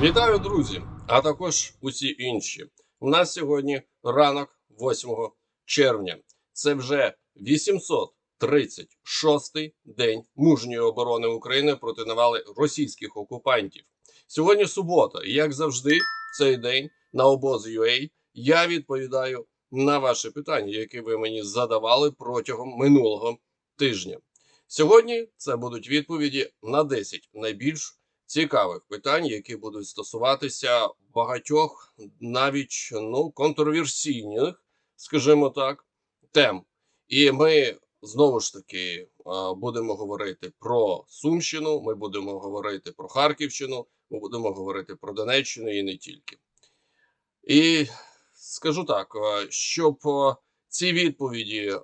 Вітаю, друзі, а також усі інші. У нас сьогодні ранок 8 червня. Це вже 836-й день мужньої оборони України проти навали російських окупантів. Сьогодні субота, і як завжди, в цей день на обоз.ua я відповідаю на ваші питання, які ви мені задавали протягом минулого тижня. Сьогодні це будуть відповіді на 10 найбільш цікавих питань, які будуть стосуватися багатьох, навіть ну контроверсійних, скажімо так, тем. І ми знову ж таки будемо говорити про Сумщину. Ми будемо говорити про Харківщину. Ми будемо говорити про Донеччину і не тільки. І скажу так, щоб ці відповіді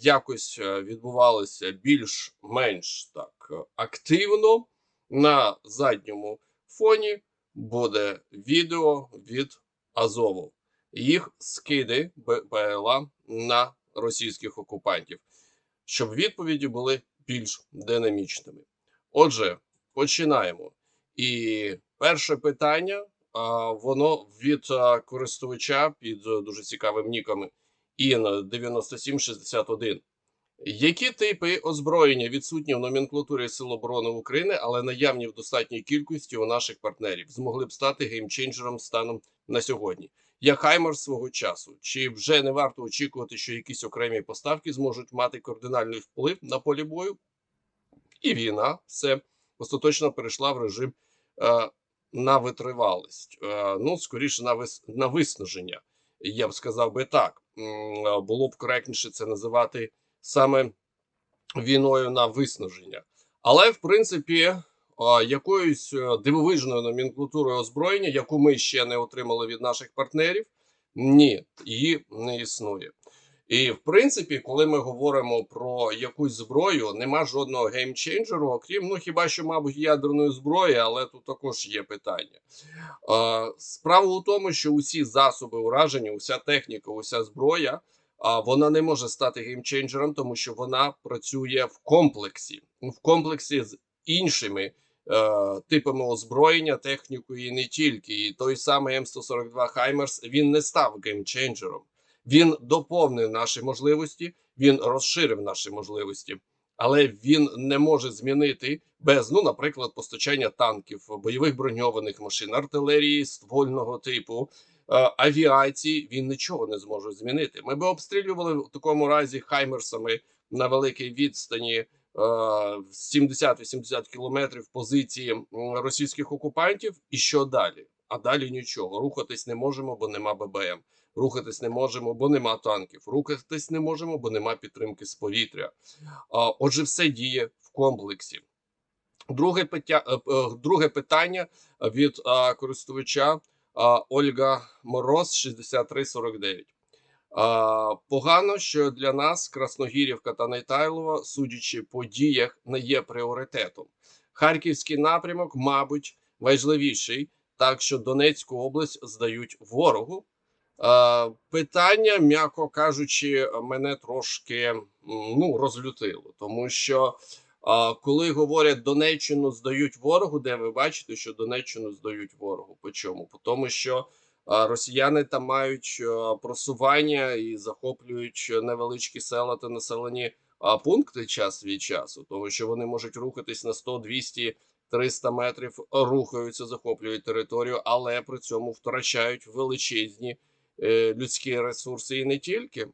якось відбувалися більш-менш так активно. На задньому фоні буде відео від Азову. Їх скиди БПЛА на російських окупантів, щоб відповіді були більш динамічними. Отже, починаємо. І перше питання а, воно від а, користувача під дуже цікавим ніком IN9761. Які типи озброєння відсутні в номенклатурі Сил оборони України, але наявні в достатній кількості у наших партнерів, змогли б стати геймченджером станом на сьогодні? Як Хаймер свого часу? Чи вже не варто очікувати, що якісь окремі поставки зможуть мати кардинальний вплив на полі бою? І війна все остаточно перейшла в режим е, на витривалість. Е, ну, скоріше на вис на виснаження. Я б сказав би так. Було б коректніше це називати саме війною на виснаження. Але, в принципі, якоюсь е, дивовижною номенклатурою озброєння, яку ми ще не отримали від наших партнерів, ні, її не існує. І в принципі, коли ми говоримо про якусь зброю, нема жодного геймченджеру, окрім ну хіба що, мабуть, ядерної зброї, але тут також є питання. Справа у тому, що усі засоби ураження, уся техніка, уся зброя а вона не може стати геймченджером, тому що вона працює в комплексі, в комплексі з іншими е, типами озброєння, технікою і не тільки. І той самий М142 Хаймерс він не став геймченджером. Він доповнив наші можливості, він розширив наші можливості, але він не може змінити без, ну, наприклад, постачання танків, бойових броньованих машин, артилерії ствольного типу авіації він нічого не зможе змінити. Ми би обстрілювали в такому разі хаймерсами на великій відстані е, 70-80 кілометрів позиції російських окупантів. І що далі? А далі нічого. Рухатись не можемо, бо нема ББМ. Рухатись не можемо, бо нема танків. Рухатись не можемо, бо нема підтримки з повітря. Отже, все діє в комплексі. Друге питя... е, е, друге питання від користувача Ольга Мороз 6349. А, Погано, що для нас Красногірівка та Найтайлова, судячи по діях, не є пріоритетом. Харківський напрямок, мабуть, важливіший, так що Донецьку область здають ворогу. Питання, м'яко кажучи, мене трошки ну, розлютило, тому що коли говорять Донеччину здають ворогу, де ви бачите, що Донеччину здають ворогу. По чому? По тому, що росіяни там мають просування і захоплюють невеличкі села та населені пункти час від часу, тому що вони можуть рухатись на 100, 200, 300 метрів, рухаються, захоплюють територію, але при цьому втрачають величезні е, людські ресурси і не тільки.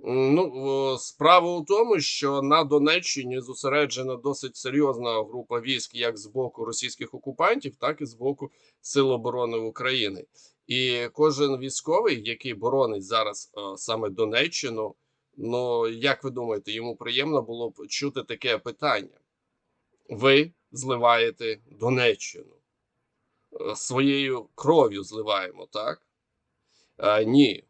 Ну, справа у тому, що на Донеччині зосереджена досить серйозна група військ, як з боку російських окупантів, так і з боку Сил оборони України. І кожен військовий, який боронить зараз е, саме Донеччину, ну як ви думаєте, йому приємно було б чути таке питання: ви зливаєте Донеччину Е, своєю кров'ю зливаємо, так? А, ні,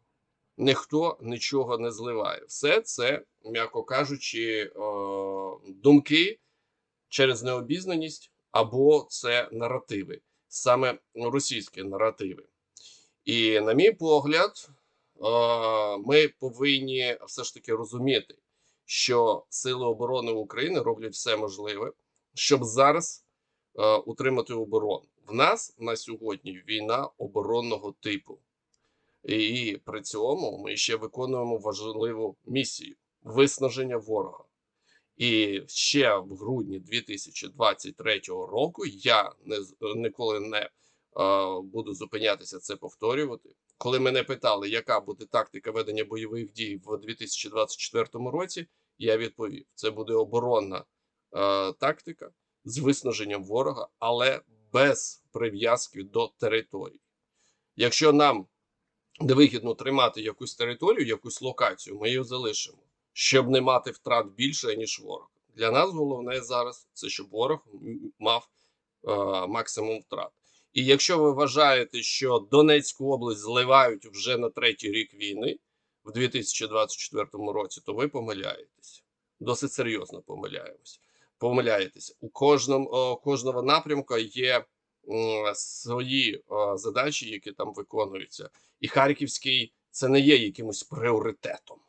ніхто нічого не зливає. Все це, м'яко кажучи, е, думки через необізнаність або це наративи, саме російські наративи. І, на мій погляд, е, ми повинні все ж таки розуміти, що Сили оборони України роблять все можливе, щоб зараз е, утримати оборону. В нас на сьогодні війна оборонного типу. І при цьому ми ще виконуємо важливу місію виснаження ворога. І ще в грудні 2023 року я не, ніколи не е, буду зупинятися це повторювати. Коли мене питали, яка буде тактика ведення бойових дій в 2024 році, я відповів: це буде оборонна е, тактика з виснаженням ворога, але без прив'язки до територій. Якщо нам невигідно тримати якусь територію, якусь локацію, ми її залишимо, щоб не мати втрат більше, ніж ворог. Для нас головне зараз це щоб ворог мав е, максимум втрат. І якщо ви вважаєте, що Донецьку область зливають вже на третій рік війни в 2024 році, то ви помиляєтесь. Досить серйозно помиляємось. Помиляєтесь. У кожному о, кожного напрямку є свої задачі, які там виконуються. І Харківський це не є якимось пріоритетом.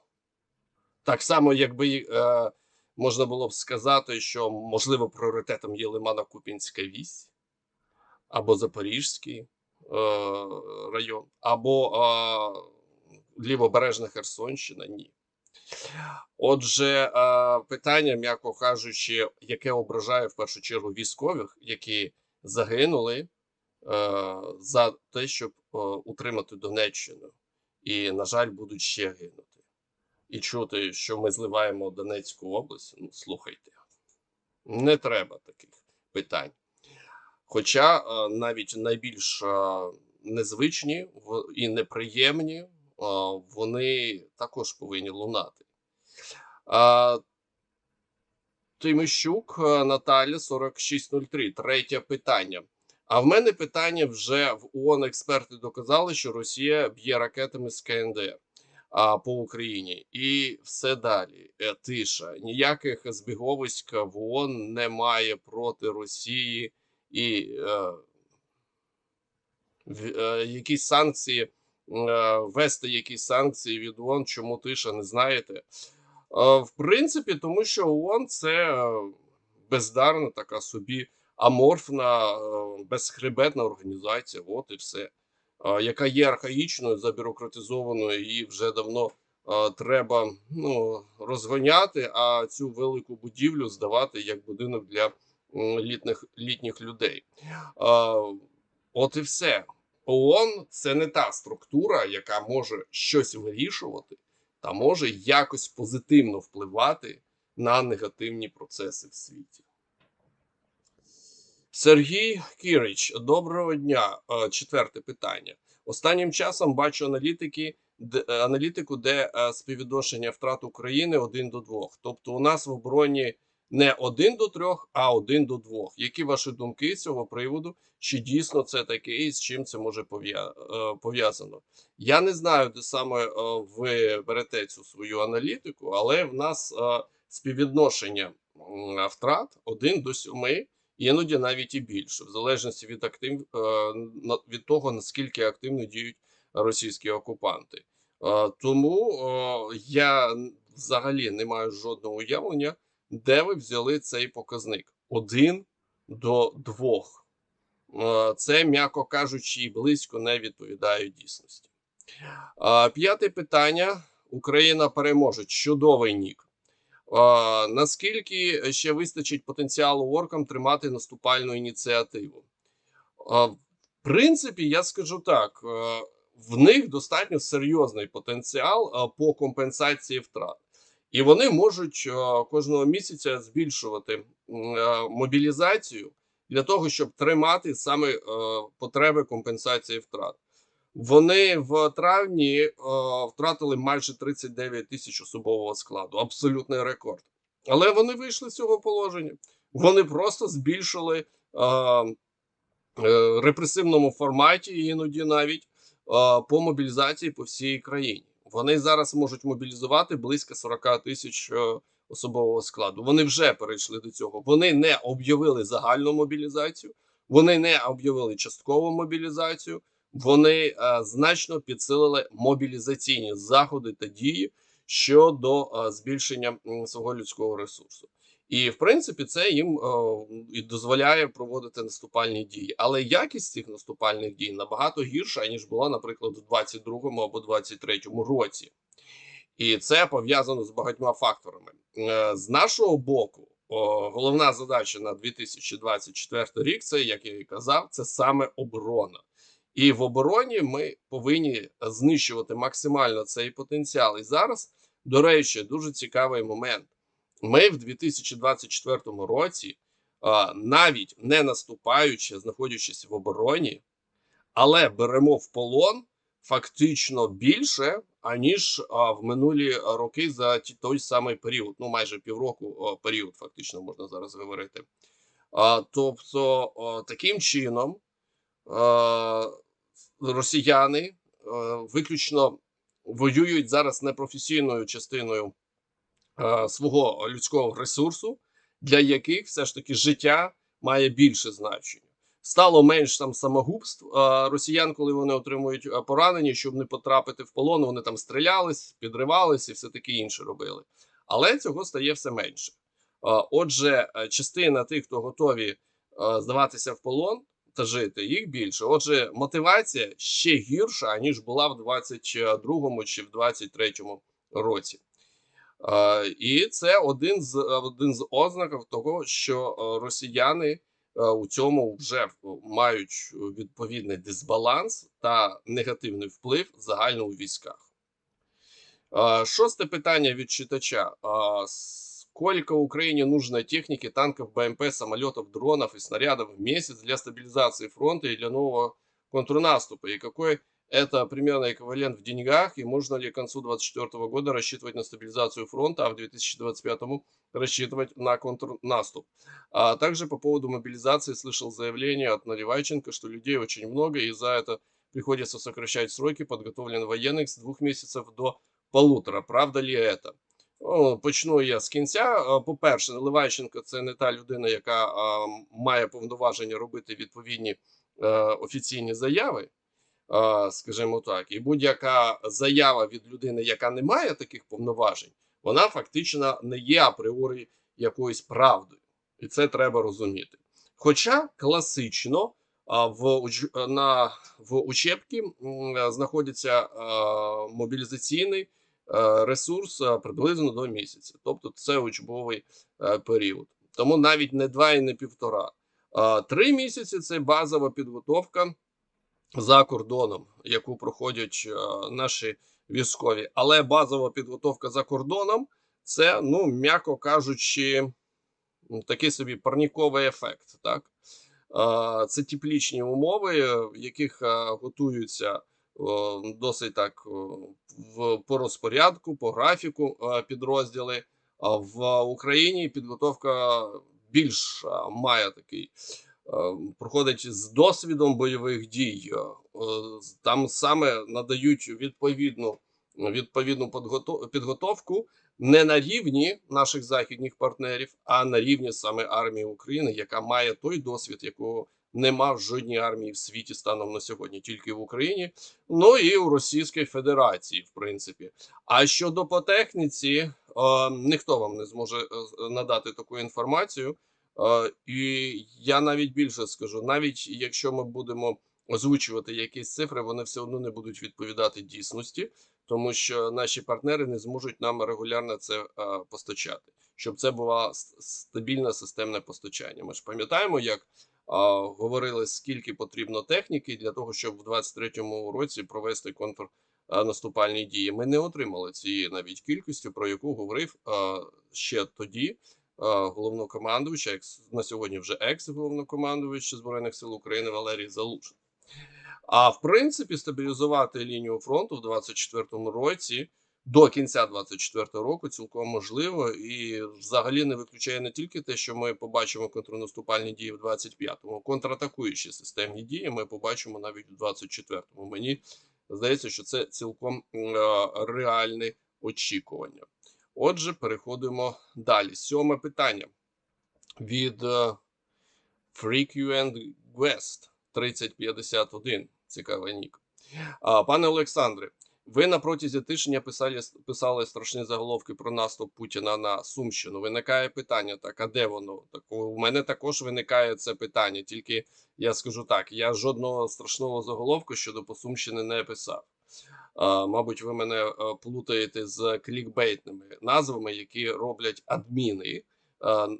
Так само, якби е, можна було б сказати, що можливо пріоритетом є Лимано-Купінська вісь або Запорізький е, район, або е, лівобережна Херсонщина. Ні. Отже, питання, м'яко кажучи, яке ображає в першу чергу військових, які загинули е, за те, щоб е, утримати Донеччину, і, на жаль, будуть ще гинути. І чути, що ми зливаємо Донецьку область, ну слухайте, не треба таких питань. Хоча е, навіть найбільш незвичні і неприємні, вони також повинні лунати. Тимощук е, Наталя 4603. Третє питання. А в мене питання вже в ООН експерти доказали, що Росія б'є ракетами з КНДР а, по Україні. І все далі. Е, Тиша. Ніяких збіговиськ в ООН немає проти Росії і е, е, якісь санкції, е, ввести якісь санкції від ООН, чому тиша, не знаєте. Е, В принципі, тому що ООН це е, бездарна така собі аморфна, е, безхребетна організація. От і все. Яка є архаїчною, забюрократизованою, її вже давно треба ну, розгоняти, а цю велику будівлю здавати як будинок для літніх, літніх людей. От і все. ООН це не та структура, яка може щось вирішувати та може якось позитивно впливати на негативні процеси в світі. Сергій Кірич, доброго дня. Е, Четверте питання. Останнім часом бачу аналітики, е, аналітику, де е, співвідношення втрат України один до двох. Тобто, у нас в обороні не один до трьох, а один до двох. Які ваші думки з цього приводу? Чи дійсно це таке, і з чим це може е, пов'язано? Я не знаю, де саме е, ви берете цю свою аналітику, але в нас е, співвідношення втрат один до сьоми, іноді навіть і більше, в залежності від актив, від того, наскільки активно діють російські окупанти. Тому я взагалі не маю жодного уявлення, де ви взяли цей показник один до двох. Е, Це, м'яко кажучи, близько не відповідає дійсності. П'яте питання. Україна переможе. Чудовий нік. Наскільки ще вистачить потенціалу оркам тримати наступальну ініціативу? В принципі, я скажу так: е, в них достатньо серйозний потенціал е, по компенсації втрат. І вони можуть е, кожного місяця збільшувати е, мобілізацію для того, щоб тримати саме е, потреби компенсації втрат. Вони в травні втратили майже 39 тисяч особового складу, абсолютний рекорд. Але вони вийшли з цього положення. Вони просто збільшили репресивному форматі, іноді навіть по мобілізації по всій країні. Вони зараз можуть мобілізувати близько 40 тисяч е, особового складу. Вони вже перейшли до цього. Вони не об'явили загальну мобілізацію, вони не об'явили часткову мобілізацію. Вони е, значно підсилили мобілізаційні заходи та дії щодо е, збільшення свого людського ресурсу. І в принципі це їм е, і дозволяє проводити наступальні дії. Але якість цих наступальних дій набагато гірша, ніж була, наприклад, у 22-му або 23-му році. І це пов'язано з багатьма факторами. Е, З нашого боку, о, головна задача на 2024 рік це, як я і казав, це саме оборона. І в обороні ми повинні знищувати максимально цей потенціал. І зараз, до речі, дуже цікавий момент. Ми в 2024 році, навіть не наступаючи, знаходячись в обороні, але беремо в полон фактично більше, аніж в минулі роки за той самий період. Ну, майже півроку період, фактично можна зараз говорити. Тобто, таким чином, росіяни виключно воюють зараз непрофесійною частиною свого людського ресурсу, для яких все ж таки життя має більше значення. Стало менш там самогубств е, росіян, коли вони отримують е, поранення, щоб не потрапити в полон. Вони там стрілялись, підривались і все таке інше робили. Але цього стає все менше. Е, Отже, е, частина тих, хто готові е, здаватися в полон та жити, їх більше. Отже, мотивація ще гірша, ніж була в 22-му чи в 23-му році. Е, І це один з один з ознаків того, що е, росіяни е, у цьому вже мають відповідний дисбаланс та негативний вплив загально у військах. Е, Шосте питання від читача. Сколько Украине нужно техники, танков, БМП, самолетов, дронов и снарядов в месяц для стабилизации фронта и для нового контрнаступа? И какой это примерно эквивалент в деньгах? И можно ли к концу 2024 года рассчитывать на стабилизацию фронта, а в 2025 рассчитывать на контрнаступ? А также по поводу мобилизации слышал заявление от Наливайченко, что людей очень много, и за это приходится сокращать сроки подготовленных военных с двух месяцев до полутора. Правда ли это? О, почну я з кінця. Е, По-перше, Наливайченко це не та людина, яка а, має повноваження робити відповідні е, офіційні заяви, е, Скажімо так. І будь-яка заява від людини, яка не має таких повноважень, вона фактично не є апріорі якоюсь правдою. І це треба розуміти. Хоча класично в, на, в учебці знаходиться мобілізаційний ресурс приблизно до місяця. Тобто це учбовий період. Тому навіть не два і не півтора. Три місяці це базова підготовка за кордоном, яку проходять е, наші військові. Але базова підготовка за кордоном це, ну, м'яко кажучи, такий собі парніковий ефект. Так? Е, Це теплічні умови, е, в яких готуються досить так по розпорядку, по графіку підрозділи. В Україні підготовка більш має такий проходить з досвідом бойових дій. Е, Там саме надають відповідну відповідну підгото- підготовку не на рівні наших західних партнерів, а на рівні саме армії України, яка має той досвід, якого нема в жодній армії в світі станом на сьогодні, тільки в Україні, ну і у Російській Федерації, в принципі. А щодо по техніці, е, ніхто вам не зможе е, надати таку інформацію. І я навіть більше скажу: навіть якщо ми будемо озвучувати якісь цифри, вони все одно не будуть відповідати дійсності, тому що наші партнери не зможуть нам регулярно це постачати, щоб це було стабільне системне постачання. Ми ж пам'ятаємо, як говорили, скільки потрібно техніки для того, щоб в 23-му році провести контрнаступальні дії. Ми не отримали цієї навіть кількості, про яку говорив ще тоді а, головнокомандувач, на сьогодні вже екс-головнокомандувач збройних сил України Валерій Залужний. А в принципі, стабілізувати лінію фронту в 24-му році до кінця 24-го року цілком можливо, і взагалі не виключає не тільки те, що ми побачимо контрнаступальні дії в 25-му, контратакуючі системні дії. Ми побачимо навіть в 24-му. Мені здається, що це цілком е, реальне очікування. Отже, переходимо далі. Сьоме питання від е, and West 3051. Цікавий нік. Пане Олександре, Ви на протязі тижня писали, писали страшні заголовки про наступ Путіна на Сумщину. Виникає питання: так, а де воно? Так, у мене також виникає це питання. Тільки я скажу так: я жодного страшного заголовку щодо по Сумщини не писав. Мабуть, ви мене плутаєте з клікбейтними назвами, які роблять адміни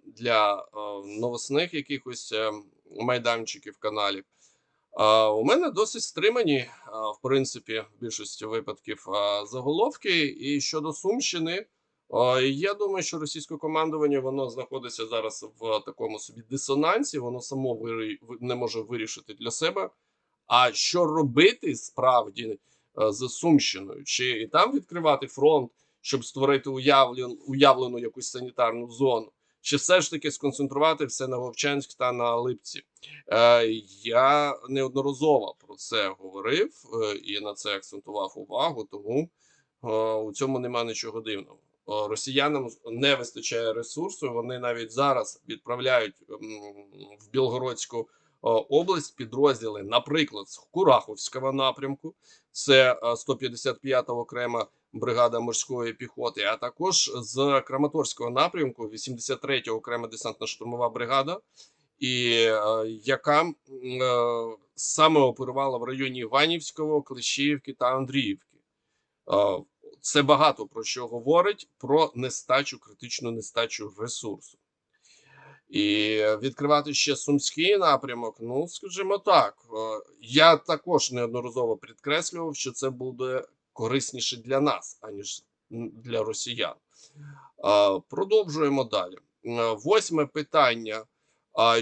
для новосних якихось е, майданчиків каналів. У мене досить стримані, в принципі, в більшості випадків заголовки. І щодо Сумщини, я думаю, що російське командування воно знаходиться зараз в такому собі дисонансі, воно само не може вирішити для себе. А що робити справді з Сумщиною? Чи і там відкривати фронт, щоб створити уявлен, уявлену якусь санітарну зону? Чи все ж таки сконцентрувати все на Вовчанськ та на Липці? Е, я неодноразово про це говорив е, і на це акцентував увагу, тому е, у цьому нема нічого дивного. Е, Росіянам не вистачає ресурсу. Вони навіть зараз відправляють в Білгородську е, область підрозділи, наприклад, з Кураховського напрямку, це е, 155-та окрема бригада морської піхоти, а також з Краматорського напрямку, 83-я окрема десантно-штурмова бригада і е, яка е, саме оперувала в районі Іванівського, Клещіївки та Андріївки. Е, це багато про що говорить про нестачу, критичну нестачу ресурсу. І відкривати ще сумський напрямок. Ну, скажімо так, е, я також неодноразово підкреслював, що це буде корисніше для нас, аніж для росіян. Продовжуємо далі. Е, Восьме питання.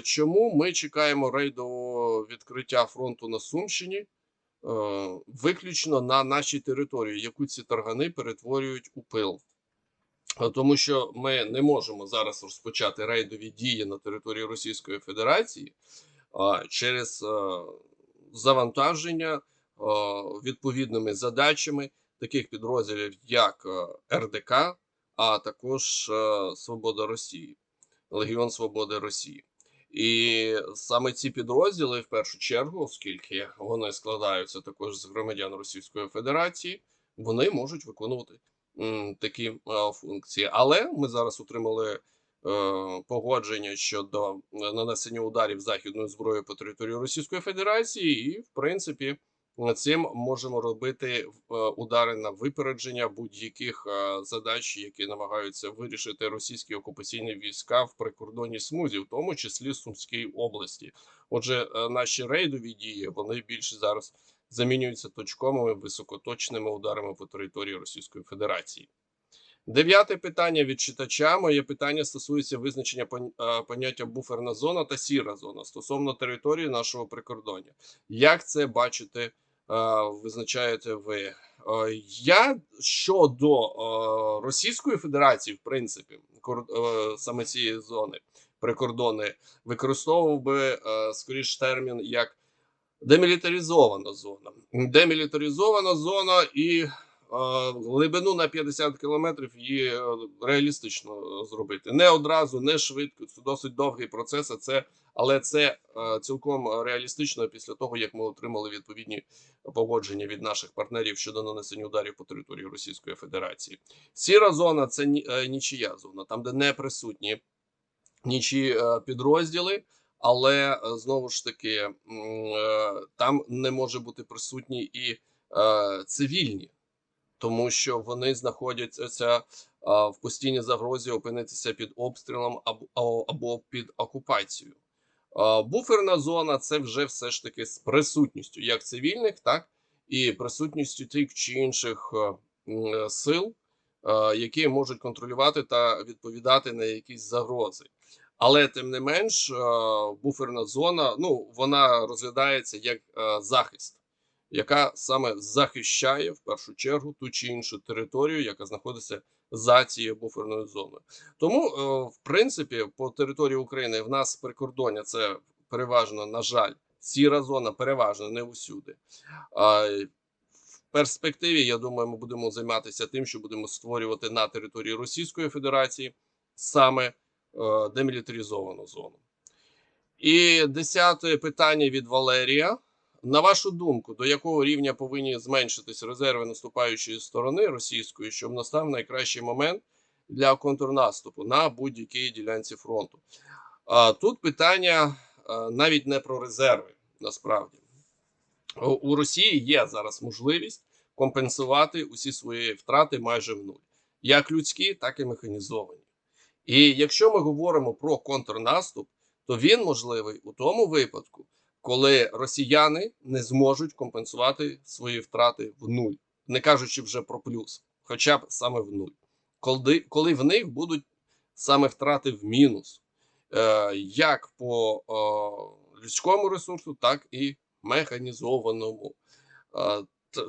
Чому ми чекаємо рейдового відкриття фронту на Сумщині е, виключно на нашій території, яку ці таргани перетворюють у пил? Тому що ми не можемо зараз розпочати рейдові дії на території Російської Федерації а, через е, завантаження е, відповідними задачами таких підрозділів, як е, РДК, а також Свобода Росії, Легіон Свободи Росії. І саме ці підрозділи, в першу чергу, оскільки вони складаються також з громадян Російської Федерації, вони можуть виконувати такі е, функції. Але ми зараз отримали е, погодження щодо е, нанесення ударів західною зброєю по території Російської Федерації, і в принципі цим можемо робити удари на випередження будь-яких задач, які намагаються вирішити російські окупаційні війська в прикордонній смузі, в тому числі Сумській області. Отже, наші рейдові дії вони більше зараз замінюються точковими високоточними ударами по території Російської Федерації. Дев'яте питання від читача. Моє питання стосується визначення е, поняття буферна зона та сіра зона стосовно території нашого прикордоння. Як це бачите, е, визначаєте ви? Е, Я щодо Російської Федерації, в принципі, саме цієї зони прикордонної, використовував би скоріш термін як демілітаризована зона. Демілітаризована зона і глибину на 50 кілометрів її е, реалістично е, зробити. Не одразу, не швидко. Це досить довгий процес. Це але це е, цілком реалістично після того, як ми отримали відповідні погодження від наших партнерів щодо нанесення ударів по території Російської Федерації. Сіра зона це нічия зона, там де не присутні нічі підрозділи. Але е, знову ж таки е, там не може бути присутні і е, цивільні, тому що вони знаходяться в постійній загрозі опинитися під обстрілом або, під окупацією. Буферна зона це вже все ж таки з присутністю як цивільних, так і присутністю тих чи інших сил, які можуть контролювати та відповідати на якісь загрози. Але тим не менш, е, буферна зона ну вона розглядається як е, захист, яка саме захищає в першу чергу ту чи іншу територію, яка знаходиться за цією буферною зоною. Тому, е, в принципі, по території України в нас прикордоння це переважно, на жаль, сіра зона, переважно не усюди. В перспективі, я думаю, ми будемо займатися тим, що будемо створювати на території Російської Федерації саме демілітаризовану зону. І десяте питання від Валерія. на вашу думку, до якого рівня повинні зменшитись резерви наступаючої сторони російської, щоб настав найкращий момент для контрнаступу на будь-якій ділянці фронту? Тут питання навіть не про резерви, насправді. У Росії є зараз можливість компенсувати усі свої втрати майже в нуль, як людські, так і механізовані. І якщо ми говоримо про контрнаступ, то він можливий у тому випадку, коли росіяни не зможуть компенсувати свої втрати в нуль, не кажучи вже про плюс, хоча б саме в нуль. Коли, коли в них будуть саме втрати в мінус, е, як по е, людському ресурсу, так і механізованому. Е,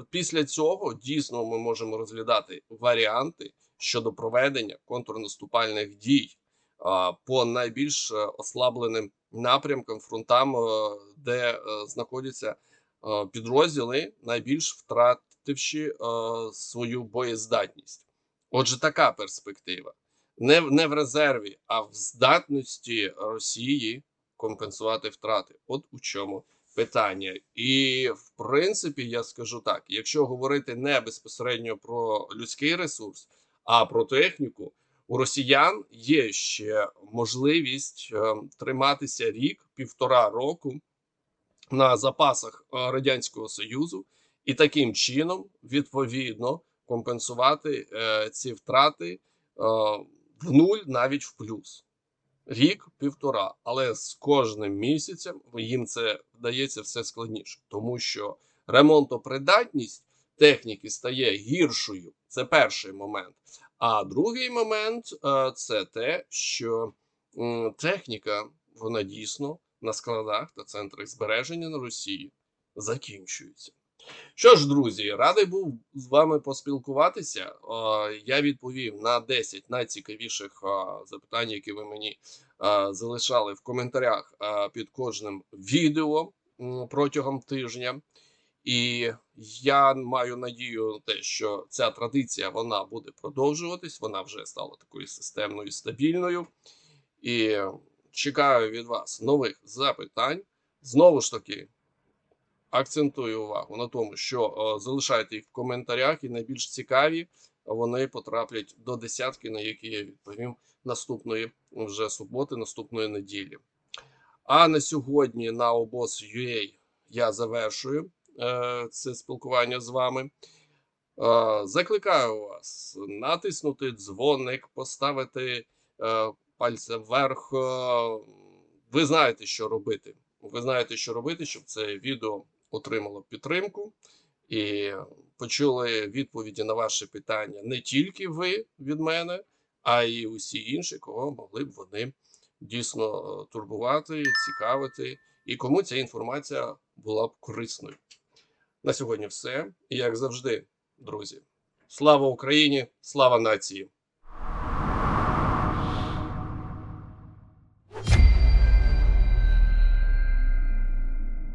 після цього дійсно ми можемо розглядати варіанти щодо проведення контрнаступальних дій по найбільш е, ослабленим напрямкам, фронтам, е, де е, знаходяться підрозділи, найбільш втративши свою боєздатність. Отже, така перспектива. Не, не в резерві, а в здатності Росії компенсувати втрати. От у чому питання. І в принципі, я скажу так: якщо говорити не безпосередньо про людський ресурс, а про техніку, у росіян є ще можливість е, триматися рік, півтора року на запасах е, радянського союзу, і таким чином відповідно компенсувати е, ці втрати в нуль, навіть в плюс. Рік, півтора, але з кожним місяцем їм це вдається все складніше, тому що ремонтопридатність техніки стає гіршою. Це перший момент. А другий момент е, це те, що техніка вона дійсно на складах та центрах збереження на Росії закінчується. Що ж, друзі, радий був з вами поспілкуватися. Е, Я відповів на 10 найцікавіших е, запитань, які ви мені залишали в коментарях під кожним відео протягом тижня. І я маю надію на те, що ця традиція вона буде продовжуватись. Вона вже стала такою системною, стабільною. І чекаю від вас нових запитань. Знову ж таки, акцентую увагу на тому, що е, залишайте їх в коментарях, і найбільш цікаві вони потраплять до десятки, на які я відповім наступної вже суботи, наступної неділі. А на сьогодні на обоз.ua я завершую це спілкування з вами. Е, закликаю вас натиснути дзвоник, поставити е, пальцем вверх. Е, ви знаєте, що робити. Ви знаєте, що робити, щоб це відео отримало підтримку і почули відповіді на ваші питання не тільки ви від мене, а й усі інші, кого могли б вони дійсно е, турбувати, цікавити, і кому ця інформація була б корисною. На сьогодні все. І як завжди, друзі, слава Україні, слава нації!